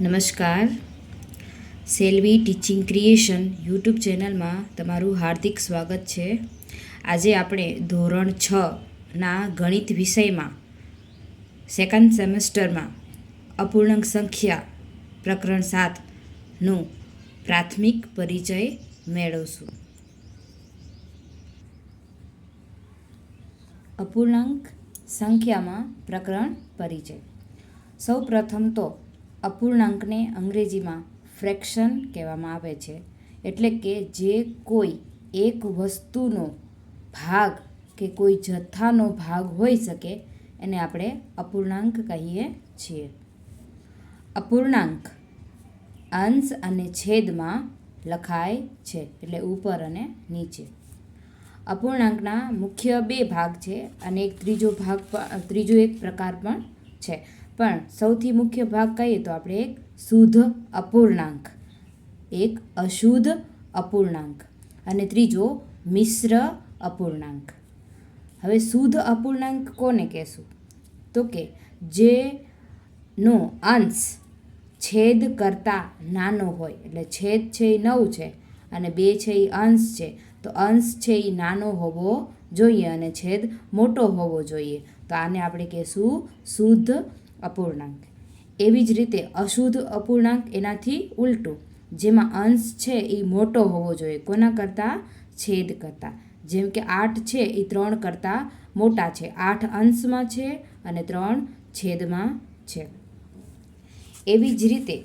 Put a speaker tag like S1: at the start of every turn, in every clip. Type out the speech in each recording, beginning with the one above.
S1: નમસ્કાર. Selvi teaching creation YouTube ચેનલમાં તમારું હાર્દિક સ્વાગત છે. આજે આપણે ધોરણ છ ના ગણિત વિષયમાં સેકન્ડ સેમેસ્ટરમાં અપૂર્ણાંક સંખ્યા પ્રકરણ સાતનું પ્રાથમિક પરિચય મેળવશું. અપૂર્ણાંક સંખ્યામાં પ્રકરણ પરિચય. સૌ પ્રથમ તો અપૂર્ણાંકને અંગ્રેજીમાં ફ્રેક્શન કહેવામાં આવે છે. એટલે કે જે કોઈ એક વસ્તુનો ભાગ કે કોઈ જથ્થાનો ભાગ હોઈ શકે, એને આપણે અપૂર્ણાંક કહીએ છીએ. અપૂર્ણાંક અંશ અને છેદમાં લખાય છે, એટલે ઉપર અને નીચે. અપૂર્ણાંકના મુખ્ય બે ભાગ છે અને એક ત્રીજો ભાગ પણ, ત્રીજો એક પ્રકાર પણ છે. પણ સૌથી મુખ્ય ભાગ કહીએ તો આપણે એક શુદ્ધ અપૂર્ણાંક, એક અશુદ્ધ અપૂર્ણાંક અને ત્રીજો મિશ્ર અપૂર્ણાંક. હવે શુદ્ધ અપૂર્ણાંક કોને કહેશું? તો કે જેનો અંશ છેદ કરતાં નાનો હોય, એટલે છેદ છે એ નવ છે અને બે છે એ અંશ છે, તો અંશ છે એ નાનો હોવો જોઈએ અને છેદ મોટો હોવો જોઈએ. તો આને આપણે કહેશું શુદ્ધ અપૂર્ણાંક. એવી જ રીતે અશુદ્ધ અપૂર્ણાંક એનાથી ઉલટું. જેમાં અંશ છે એ મોટો હોવો જોઈએ. કોના કરતાં? છેદ કરતાં. જેમ કે આઠ છે એ ત્રણ કરતાં મોટા છે. આઠ અંશમાં છે અને ત્રણ છેદમાં છે. એવી જ રીતે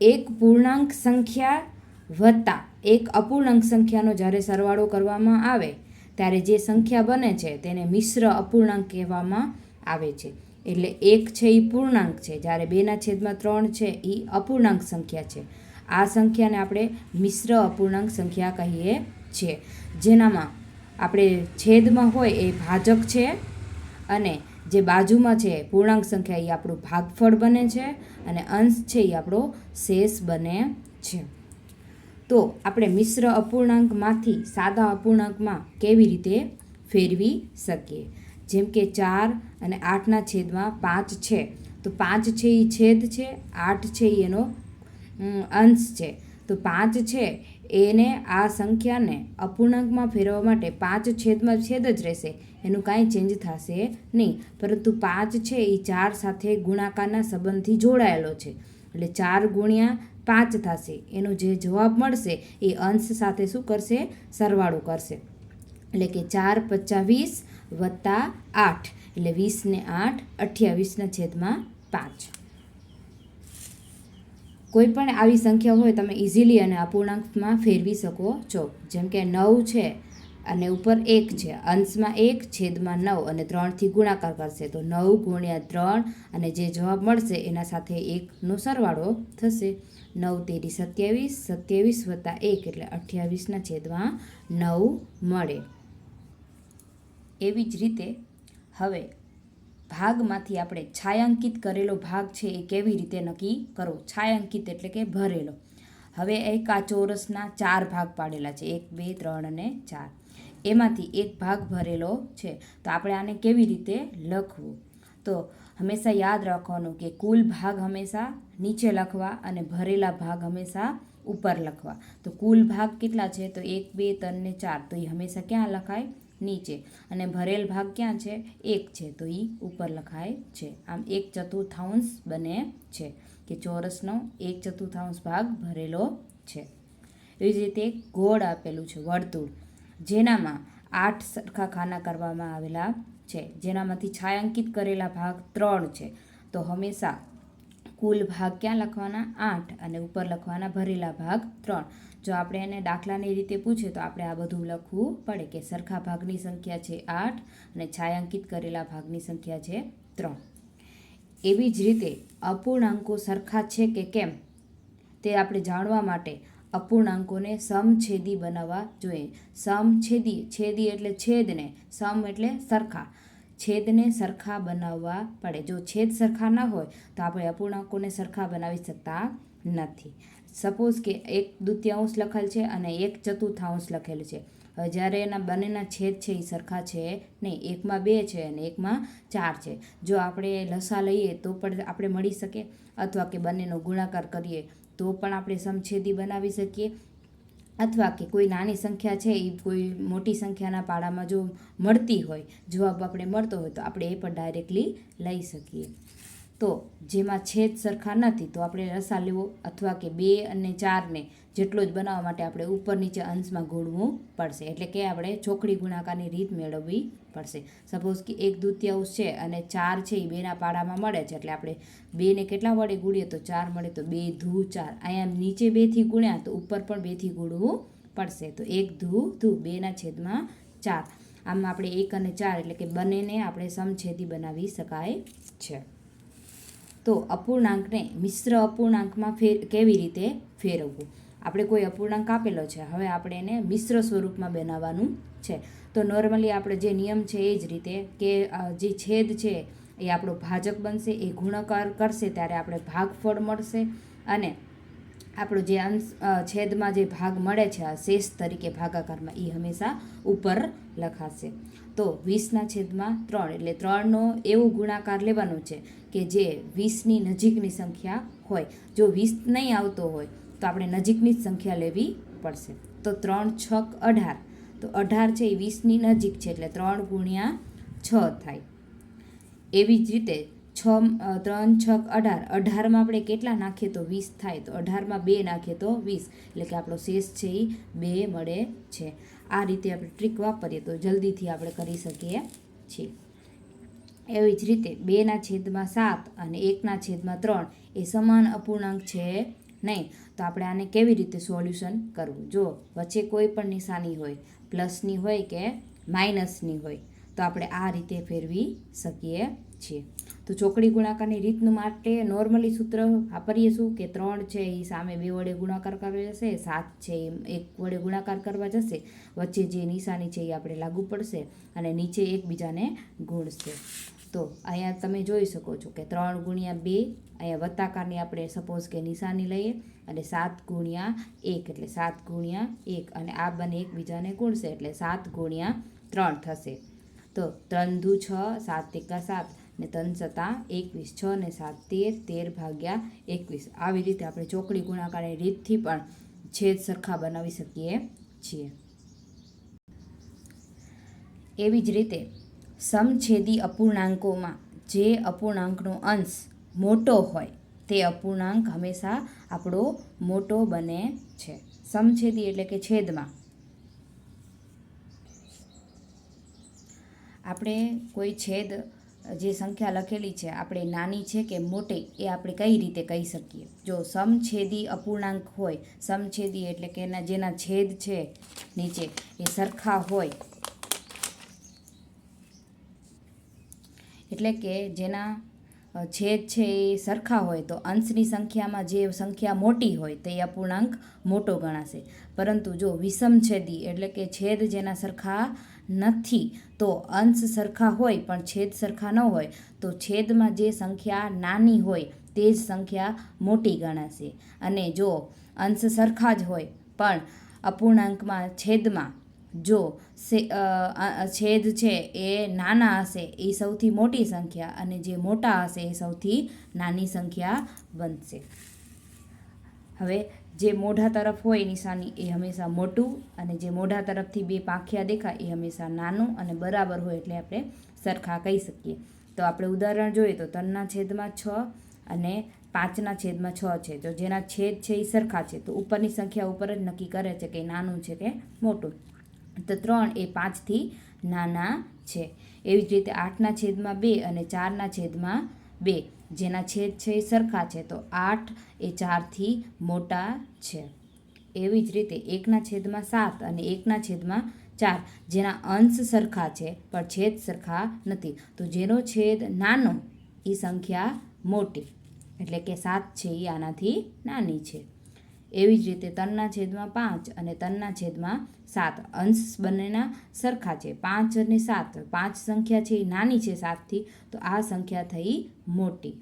S1: એક પૂર્ણાંક સંખ્યા વત્તા એક અપૂર્ણાંક સંખ્યાનો જ્યારે સરવાળો કરવામાં આવે, ત્યારે જે સંખ્યા બને છે તેને મિશ્ર અપૂર્ણાંક કહેવામાં આવે છે. એટલે એક છે એ પૂર્ણાંક છે. જ્યારે બેના છેદમાં ત્રણ છે એ અપૂર્ણાંક સંખ્યા છે. આ સંખ્યાને આપણે મિશ્ર અપૂર્ણાંક સંખ્યા કહીએ છીએ. જેનામાં આપણે છેદમાં હોય એ ભાજક છે અને જે બાજુમાં છે પૂર્ણાંક સંખ્યા એ આપણું ભાગફળ બને છે અને અંશ છે એ આપણો શેષ બને છે. તો આપણે મિશ્ર અપૂર્ણાંકમાંથી સાદા અપૂર્ણાંકમાં કેવી રીતે ફેરવી શકીએ? જેમ કે ચાર અને આઠના છેદમાં પાંચ છે. તો પાંચ છે એ છેદ છે, આઠ છે એનો અંશ છે. તો પાંચ છે એને આ સંખ્યાને અપૂર્ણાંકમાં ફેરવવા માટે પાંચ છેદમાં છેદ જ રહેશે. એનું કાંઈ ચેન્જ થશે નહીં. પરંતુ પાંચ છે એ ચાર સાથે ગુણાકારના સંબંધથી જોડાયેલો છે. એટલે ચાર ગુણ્યા પાંચ થશે. એનો જે જવાબ મળશે એ અંશ સાથે શું કરશે? સરવાળો કરશે. એટલે કે ચાર પચાવીસ વત્તા આઠ. એટલે વીસને આઠ અઠ્યાવીસના છેદમાં પાંચ. કોઈ પણ આવી સંખ્યા હોય તમે ઇઝીલી અને અપૂર્ણાંકમાં ફેરવી શકો છો. જેમ કે નવ છે અને ઉપર એક છે. અંશમાં એક, છેદમાં નવ અને ત્રણથી ગુણાકાર કરશે તો નવ ગુણ્યા ત્રણ અને જે જવાબ મળશે એના સાથે એકનો સરવાળો થશે. નવ તેરી સત્યાવીસ સત્યાવીસ વત્તા એક એટલે અઠ્યાવીસના છેદમાં નવ મળે. એવી જ રીતે હવે ભાગમાંથી આપણે છાયાંકિત કરેલો ભાગ છે એ કેવી રીતે નક્કી કરવો છાયાંકિત એટલે કે ભરેલો. હવે એક આ ચોરસના ચાર ભાગ પાડેલા છે. એક, બે, ત્રણ અને ચાર. એમાંથી એક ભાગ ભરેલો છે. તો આપણે આને કેવી રીતે લખવું? તો હંમેશા યાદ રાખવાનું કે કુલ ભાગ હંમેશા નીચે લખવા અને ભરેલા ભાગ હંમેશા ઉપર લખવા. તો કુલ ભાગ કેટલા છે? તો એક, બે, ત્રણ ને ચાર. તો એ હંમેશા ક્યાં લખાય? નીચે. અને ભરેલ ભાગ ક્યાં છે? એક છે. તો એ ઉપર લખાય છે. આમ એક ચતુર્થાંશ બને છે કે ચોરસનો એક ચતુર્થાંશ ભાગ ભરેલો છે. એવી જ રીતે ગોળ આપેલું છે, વર્તુળ. જેનામાં આઠ સરખા ખાના કરવામાં આવેલા છે. જેનામાંથી છાયાંકિત કરેલા ભાગ ત્રણ છે. તો હંમેશા કુલ ભાગ ક્યાં લખવાના? આઠ અને ઉપર લખવાના ભરેલા ભાગ ત્રણ. જો આપણે એને દાખલાની રીતે પૂછે તો આપણે આ બધું લખવું પડે કે સરખા ભાગની સંખ્યા છે આઠ અને છાયાંકિત કરેલા ભાગની સંખ્યા છે ત્રણ. એવી જ રીતે અપૂર્ણાંકો સરખા છે કે કેમ? તે આપણે જાણવા માટે અપૂર્ણાંકોને સમછેદી બનાવવા જોઈએ. સમછેદી, છેદી એટલે છેદને, સમ એટલે સરખા. છેદને સરખા બનાવવા પડે. જો છેદ સરખા ન હોય, તો આપણે અપૂર્ણાંકોને સરખા બનાવી શકતા નથી. સપોઝ કે એક દ્વિતીયાંશ લખેલ છે અને એક ચતુર્થાંશ લખેલ છે. હવે જ્યારે એના બંનેના છેદ છે, એ સરખા છે નહીં, એકમાં બે છે અને એકમાં ચાર છે. જો આપણે લસા લઈએ, તો પણ આપણે મળી શકે. અથવા કે બંનેનો ગુણાકાર કરીએ, તો પણ આપણે સમછેદી બનાવી શકીએ. અથવા કે કોઈ નાની સંખ્યા છે એ કોઈ મોટી સંખ્યાના પાડામાં જો મળતી હોય, જવાબ આપણે મળતો હોય, તો આપણે એ પણ ડાયરેક્ટલી લઈ શકીએ. તો જેમાં છેદ સરખા નથી, તો આપણે રસા લેવો અથવા કે બે અને ચારને જેટલો જ બનાવવા માટે આપણે ઉપર નીચે અંશમાં ગોળવું પડશે. એટલે કે આપણે ચોકડી ગુણાકારની રીત મેળવવી પડશે. સપોઝ કે એક દૂતિયાંશ છે અને ચાર છે એ બેના પાડામાં મળે છે. એટલે આપણે બેને કેટલા વડે ગુણીએ તો ચાર મળે તો બે ધૂ ચાર. અહીંયા નીચે બેથી ગુણ્યા તો ઉપર પણ બેથી ગુણવું પડશે. તો એક ધૂ ધૂ, બેના છેદમાં ચાર. આમ આપણે એક અને ચાર એટલે કે બંનેને આપણે સમછેદી બનાવી શકાય છે. તો અપૂર્ણાંકને મિશ્ર અપૂર્ણાંકમાં ફેર, કેવી રીતે ફેરવવું? આપણે કોઈ અપૂર્ણાંક આપેલો છે, હવે આપણે એને મિશ્ર સ્વરૂપમાં બનાવવાનું છે. તો નોર્મલી આપણે જે નિયમ છે એ જ રીતે કે જે છેદ છે એ આપણો ભાજક બનશે, એ ગુણાકાર કરશે, ત્યારે આપણે ભાગફળ મળશે અને આપણો જે અંશ છેદમાં જે ભાગ મળે છે, આ શેષ તરીકે ભાગાકારમાં એ હંમેશા ઉપર લખાશે. તો વીસના છેદમાં ત્રણ, એટલે ત્રણનો એવો ગુણાકાર લેવાનો છે કે જે વીસની નજીકની સંખ્યા હોય. જો વીસ નહીં આવતો હોય તો આપણે નજીકની જ સંખ્યા લેવી પડશે. તો ત્રણ છક અઢાર. તો અઢાર છે એ વીસની નજીક છે, એટલે ત્રણ ગુણ્યા છ થાય. એવી જ રીતે છ ત્રણ છક અઢાર. અઢારમાં આપણે કેટલા નાખીએ તો વીસ થાય. તો અઢારમાં બે નાખીએ તો વીસ. એટલે કે આપણો શેષ છે એ બે મળે છે. આ રીતે આપણે ટ્રીક વાપરીએ તો જલ્દીથી આપણે કરી શકીએ છીએ. એવી જ રીતે બેના છેદમાં સાત અને એકના છેદમાં ત્રણ એ સમાન અપૂર્ણાંક છે નહીં, તો આપણે આને કેવી રીતે સોલ્યુશન કરવું? જો, વચ્ચે કોઈ પણ નિશાની હોય, પ્લસની હોય કે માઇનસની હોય, તો આપણે આ રીતે ફેરવી શકીએ છીએ. તો ચોકડી ગુણાકારની રીતનું માટે નોર્મલી સૂત્ર વાપરીએ શું કે ત્રણ છે એ સામે બે વડે ગુણાકાર કરવા જશે, સાત છે એ એક વડે ગુણાકાર કરવા જશે, વચ્ચે જે નિશાની છે એ આપણે લાગુ પડશે અને નીચે એકબીજાને ગુણશે. તો અહીંયા તમે જોઈ શકો છો કે ત્રણ ગુણ્યા બે અહીંયા વત્તાકારની આપણે સપોઝ કે નિશાની લઈએ અને સાત ગુણ્યા એક એટલે સાત ગુણ્યા એક અને આ બંને એકબીજાને ગુણશે એટલે સાત ગુણ્યા ત્રણ થશે. તો ત્રણ દુ છ, સાત એકા સાત ને ત્રણ સત્તા એકવીસ, છ ને સાત તેર તેર ભાગ્યા એકવીસ. આવી રીતે આપણે ચોકડી ગુણાકારની રીતથી પણ છેદ સરખા બનાવી શકીએ છીએ. એવી જ રીતે સમછેદી અપૂર્ણાંકોમાં જે અપૂર્ણાંકનો અંશ મોટો હોય તે અપૂર્ણાંક હંમેશા આપણો મોટો બને છે. સમછેદી એટલે કે છેદમાં. આપણે કોઈ છેદ જે સંખ્યા લખેલી છે, આપણે નાની છે કે મોટી, એ આપણે કઈ રીતે કહી શકીએ? જો સમછેદી અપૂર્ણાંક હોય, સમછેદી એટલે કે એના જેના છેદ છે નીચે, એ સરખા હોય એટલે કે જેના છેદ છે એ સરખા હોય તો અંશની સંખ્યામાં જે સંખ્યા મોટી હોય તે અપૂર્ણાંક મોટો ગણાશે. પરંતુ જો વિષમછેદી એટલે કે છેદ જેના સરખા નથી તો અંશ સરખા હોય પણ છેદ સરખા ન હોય તો છેદમાં જે સંખ્યા નાની હોય તે જ સંખ્યા મોટી ગણાશે. અને જો અંશ સરખા જ હોય પણ અપૂર્ણાંકમાં છેદમાં જો છેદ છે એ નાના હશે, એ સૌથી મોટી સંખ્યા અને જે મોટા હશે એ સૌથી નાની સંખ્યા બનશે. હવે જે મોઢા તરફ હોય નિશાની એ હંમેશા મોટું અને જે મોઢા તરફથી બે પાંખિયા દેખાય એ હંમેશા નાનું અને બરાબર હોય એટલે આપણે સરખા કહી શકીએ. તો આપણે ઉદાહરણ જોઈએ તો ત્રણના છેદમાં છ અને પાંચના છેદમાં છ છે. તો જેના છેદ છે એ સરખા છે. તો ઉપરની સંખ્યા ઉપર જ નક્કી કરે છે કે નાનું છે કે મોટું. તો ત્રણ એ પાંચથી નાના છે. એવી જ રીતે આઠના છેદમાં બે અને ચારના છેદમાં બે. જેના છેદ છે એ સરખા છે. તો આઠ એ ચારથી મોટા છે. એવી જ રીતે એકના છેદમાં સાત અને એકના છેદમાં ચાર. જેના અંશ સરખા છે, પણ છેદ સરખા નથી. તો જેનો છેદ નાનો, એ સંખ્યા મોટી. એટલે કે સાત છે એ આનાથી નાની છે. એવી જ રીતે તનના છેદમાં પાંચ અને તનના છેદમાં સાત અંશ બંનેના સરખા છે. પાંચ અને સાત, પાંચ સંખ્યા છે એ નાની છે સાતથી, તો આ સંખ્યા થઈ મોટી.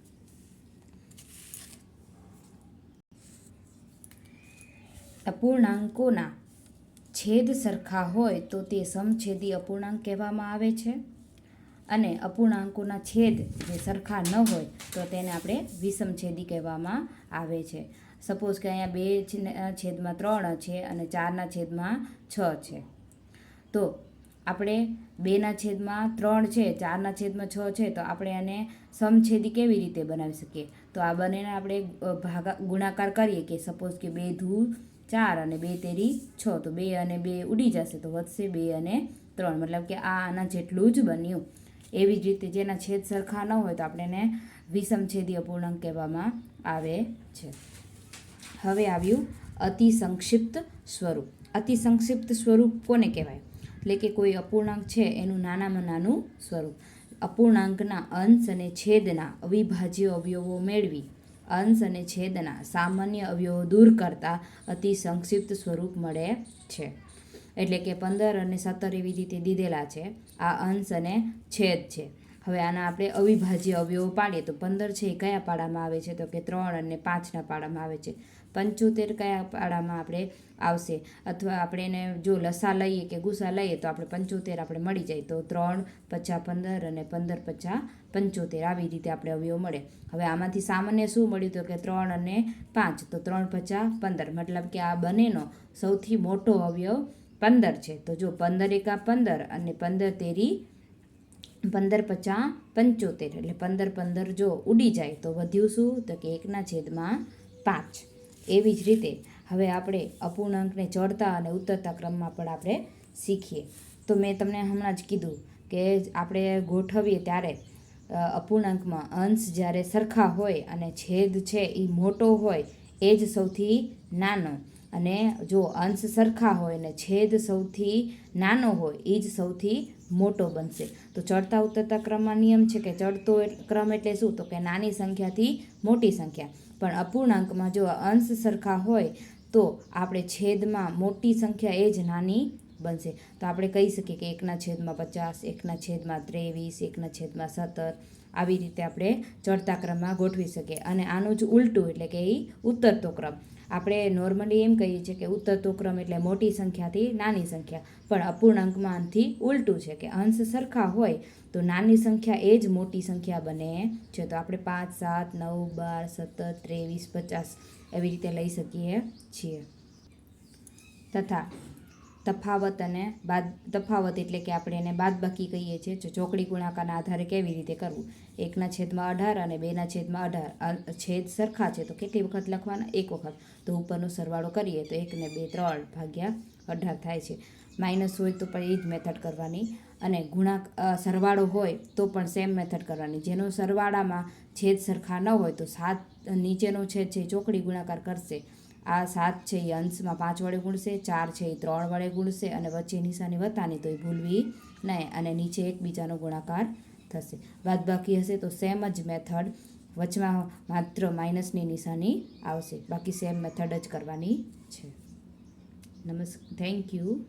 S1: અપૂર્ણાંકોના છેદ સરખા હોય તો તે સમછેદી અપૂર્ણાંક કહેવામાં આવે છે. અને અપૂર્ણાંકોના છેદ જે સરખા ન હોય તો તેને આપણે વિષમછેદી કહેવામાં આવે છે. સપોઝ કે અહીંયા બે છેદમાં ત્રણ છે અને ચારના છેદમાં છ છે. તો આપણે બેના છેદમાં ત્રણ છે, ચારના છેદમાં છ છે, તો આપણે એને સમછેદી કેવી રીતે બનાવી શકીએ? તો આ બંનેને આપણે ભાગા, ગુણાકાર કરીએ કે સપોઝ કે બે ધૂ ચાર અને બે તેરી છ, તો બે અને બે ઉડી જશે, તો વધશે બે અને ત્રણ. મતલબ કે આ આના જેટલું જ બન્યું. એવી જ રીતે જેના છેદ સરખા ન હોય તો આપણે એને વિષમછેદી અપૂર્ણાંક કહેવામાં આવે છે. હવે આવ્યું અતિ સંક્ષિપ્ત સ્વરૂપ. અતિ સંક્ષિપ્ત સ્વરૂપ કોને કહેવાય? એટલે કે કોઈ અપૂર્ણાંક છે એનું નાનામાં નાનું સ્વરૂપ. અપૂર્ણાંકના અંશ અને છેદના અવિભાજ્ય અવયવો મેળવી. અંશ અને છેદના સામાન્ય અવયવો દૂર કરતાં અતિ સંક્ષિપ્ત સ્વરૂપ મળે છે. એટલે કે પંદર અને સત્તર એવી રીતે દીધેલા છે. આ અંશ અને છેદ છે. હવે આના આપણે અવિભાજ્ય અવયવો પાડીએ તો પંદર છે એ કયા પાડામાં આવે છે? તો કે ત્રણ અને પાંચના પાડામાં આવે છે. પંચોતેર કયા પાડામાં આપણે આવશે? અથવા આપણે એને જો લસા લઈએ કે ગુસા લઈએ તો આપણે પંચોતેર આપણે મળી જાય. તો ત્રણ પચાસ પંદર અને પંદર પચાસ પંચોતેર આવી રીતે આપણે અવયવ મળે. હવે આમાંથી સામાન્ય શું મળ્યું તો કે ત્રણ અને પાંચ. તો ત્રણ પચાસ પંદર. મતલબ કે આ બંનેનો સૌથી મોટો અવયવ પંદર છે. તો જો પંદર એકા પંદર અને પંદર તેરી પંદર પચા પંચોતેર. એટલે પંદર પંદર જો ઉડી જાય તો વધ્યું શું? તો કે એકના છેદમાં પાંચ. એવી જ રીતે હવે આપણે અપૂર્ણાંકને ચડતા અને ઉતરતા ક્રમમાં પણ આપણે શીખીએ. તો મેં તમને હમણાં જ કીધું કે આપણે ગોઠવીએ ત્યારે અપૂર્ણાંકમાં અંશ જ્યારે સરખા હોય અને છેદ છે એ મોટો હોય, એ જ સૌથી નાનો. અને જો અંશ સરખા હોય ને છેદ સૌથી નાનો હોય, એ જ સૌથી મોટો બનશે. તો ચડતા ઉતરતા ક્રમમાં નિયમ છે કે ચડતો ક્રમ એટલે શું? તો કે નાની સંખ્યાથી મોટી સંખ્યા. પણ અપૂર્ણાંકમાં જો અંશ સરખા હોય, તો આપણે છેદમાં મોટી સંખ્યા એ જ નાની બનશે. તો આપણે કહી શકીએ કે એકના છેદમાં પચાસ, એકના છેદમાં ત્રેવીસ, એકના છેદમાં સત્તર, આવી રીતે આપણે ચડતા ક્રમમાં ગોઠવી શકીએ. અને આનું જ ઉલટું એટલે કે એ ઉતરતો ક્રમ. આપણે નોર્મલી એમ કહીએ છીએ કે ઉતરતો ક્રમ એટલે મોટી સંખ્યાથી નાની સંખ્યા. પણ અપૂર્ણાંકમાં આનાથી ઉલટું છે કે અંશ સરખા હોય તો નાની સંખ્યા એ જ મોટી સંખ્યા બને. છે તો આપણે પાંચ, સાત, નવ, બાર, સત્તર, ત્રેવીસ, પચાસ એવી રીતે લઈ શકીએ છીએ. તથા તફાવત અને બાદ, તફાવત એટલે કે આપણે એને બાદબાકી કહીએ છીએ, જો ચોકડી ગુણાકારના આધારે કેવી રીતે કરવું? એકના છેદમાં અઢાર અને બેના છેદમાં અઢાર. છેદ સરખા છે તો કેટલી વખત લખવાના? એક વખત. તો ઉપરનો સરવાળો કરીએ તો એક ને બે ત્રણ ભાગ્યા અઢાર થાય છે. માઇનસ હોય તો પણ એ જ મેથડ કરવાની. અને ગુણાક સરવાળો હોય તો પણ સેમ મેથડ કરવાની. જેનો સરવાળામાં છેદ સરખા ન હોય તો સાત, નીચેનો છેદ છે ચોકડી ગુણાકાર કરશે. આ સાત છે એ અંશમાં પાંચ વડે ગુણશે, ચાર છે એ ત્રણ વડે ગુણશે, અને વચ્ચે નિશાની વતાની તો એ ભૂલવી નહીં, અને નીચે એકબીજાનો ગુણાકાર થશે. બાદબાકી હશે તો સેમ જ મેથડ વચમાં માત્ર માઇનસની નિશાની આવશે. બાકી સેમ મેથડ જ કરવાની છે. નમસ્કાર થેન્ક યુ